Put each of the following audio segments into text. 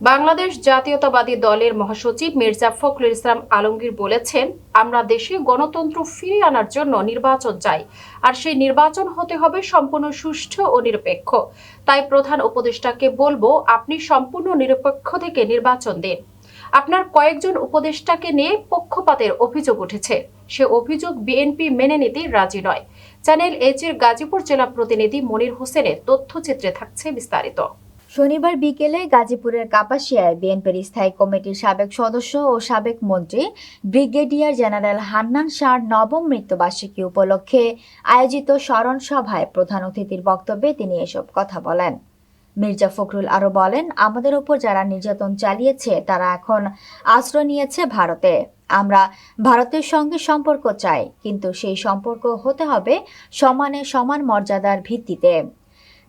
বাংলাদেশ জাতীয়তাবাদী দলের মহাসচিব মির্জা ফখরুল ইসলাম আলমগীর বলেছেন, আমরা দেশে গণতন্ত্র ফিরিয়ে আনার জন্য নির্বাচন চাই, আর সেই নির্বাচন হতে হবে সম্পূর্ণ সুষ্ঠু ও নিরপেক্ষ। তাই প্রধান উপদেষ্টাকে বলব, আপনি সম্পূর্ণ নিরপেক্ষ থেকে নির্বাচন দিন। আপনার কয়েকজন উপদেষ্টাকে নিয়ে পক্ষপাতের অভিযোগ উঠেছে। সে অভিযোগ বিএনপি মেনে নিতে রাজি নয়। চ্যানেল এইচ এর গাজীপুর জেলা প্রতিনিধি মনির হোসেনের তথ্যচিত্রে থাকছে বিস্তারিত। শনিবার বিকেলে গাজীপুরের কাপাসিয়ায় বিএনপির স্থায়ী কমিটির সাবেক সদস্য ও সাবেক মন্ত্রী ব্রিগেডিয়ার জেনারেল হান্নান শাহর নবম মৃত্যুবার্ষিকী উপলক্ষে আয়োজিত স্মরণ সভায় প্রধান অতিথির বক্তব্যে তিনি এসব কথা বলেন। মির্জা ফখরুল আরও বলেন, আমাদের ওপর যারা নির্যাতন চালিয়েছে, তারা এখন আশ্রয় নিয়েছে ভারতে। আমরা ভারতের সঙ্গে সম্পর্ক চাই, কিন্তু সেই সম্পর্ক হতে হবে সমানে সমান মর্যাদার ভিত্তিতে।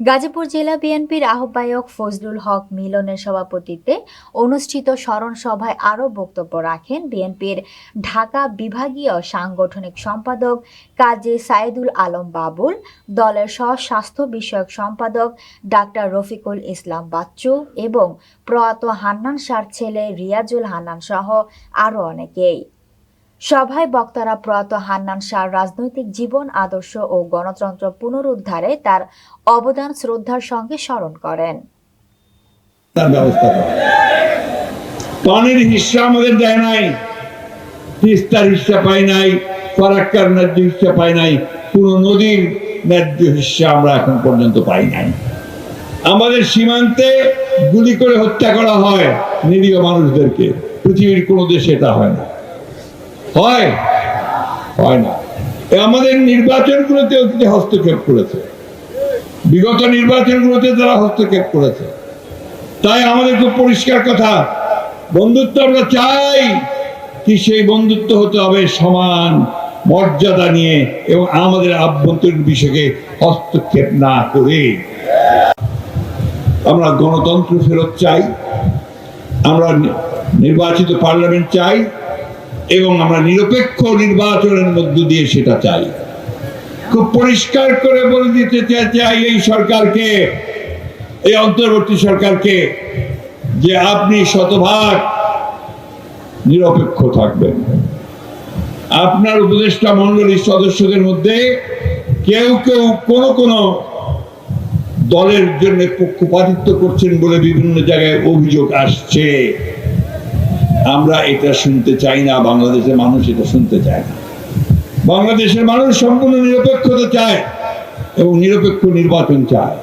গাজীপুর জেলা বিএনপির আহ্বায়ক ফজলুল হক মিলনের সভাপতিত্বে অনুষ্ঠিত স্মরণ সভায় আরও বক্তব্য রাখেন বিএনপির ঢাকা বিভাগীয় সাংগঠনিক সম্পাদক কাজী সাইদুল আলম বাবুল, দলের স্বাস্থ্য বিষয়ক সম্পাদক ডাক্তার রফিকুল ইসলাম বাচ্চু এবং প্রয়াত হান্নান সার ছেলে রিয়াজুল হান্নান সহ আরও অনেকেই। সভায় বক্তারা প্রয়াত হান্নান শাহর রাজনৈতিক জীবন, আদর্শ ও গণতন্ত্র পুনরুদ্ধারে তার অবদান শ্রদ্ধার সঙ্গে স্মরণ করেন। পানির হিস্সা আমাদের দেয় নাই, তিস্তার হিস্সা পাই নাই ফারাক্কার ন্যায্য হিস্সা পাই নাই, কোন নদীর ন্যায্য হিস্সা আমরা এখন পর্যন্ত পাই নাই। আমাদের সীমান্তে গুলি করে হত্যা করা হয় নিরীহ মানুষদেরকে, পৃথিবীর কোনো দেশে এটা হয় না। হয়? হয় না। আমাদের নির্বাচনগুলোতে অতীতে হস্তক্ষেপ করেছে। বিগত নির্বাচনগুলোতে তারা হস্তক্ষেপ করেছে। তাই আমাদের খুব পরিষ্কার কথা, বন্ধুত্ব আমরা চাই কি সেই বন্ধুত্ব হতে হবে সমান মর্যাদা নিয়ে এবং আমাদের আভ্যন্তরীণ বিষয়কে হস্তক্ষেপ না করে। আমরা গণতন্ত্র ফেরত চাই। আমরা নির্বাচিত পার্লামেন্ট চাই। এবং আমরা নিরপেক্ষ নির্বাচনের মধ্য দিয়ে সেটা চাই। খুব পরিষ্কার করে বলে দিতে চাই এই সরকারকে, এই অন্তর্বর্তী সরকারকে যে আপনি শতভাগ নিরপেক্ষ থাকবেন। আপনার উপদেষ্টা মন্ডলীর সদস্যদের মধ্যে কেউ কেউ কোন কোন দলের জন্য পক্ষপাতিত্ব করছেন বলে বিভিন্ন জায়গায় অভিযোগ আসছে। আমরা এটা শুনতে চাই না, বাংলাদেশের মানুষ এটা শুনতে চায় না। বাংলাদেশের মানুষ সম্পূর্ণ নিরপেক্ষতা চায় এবং নিরপেক্ষ নির্বাচন চায়।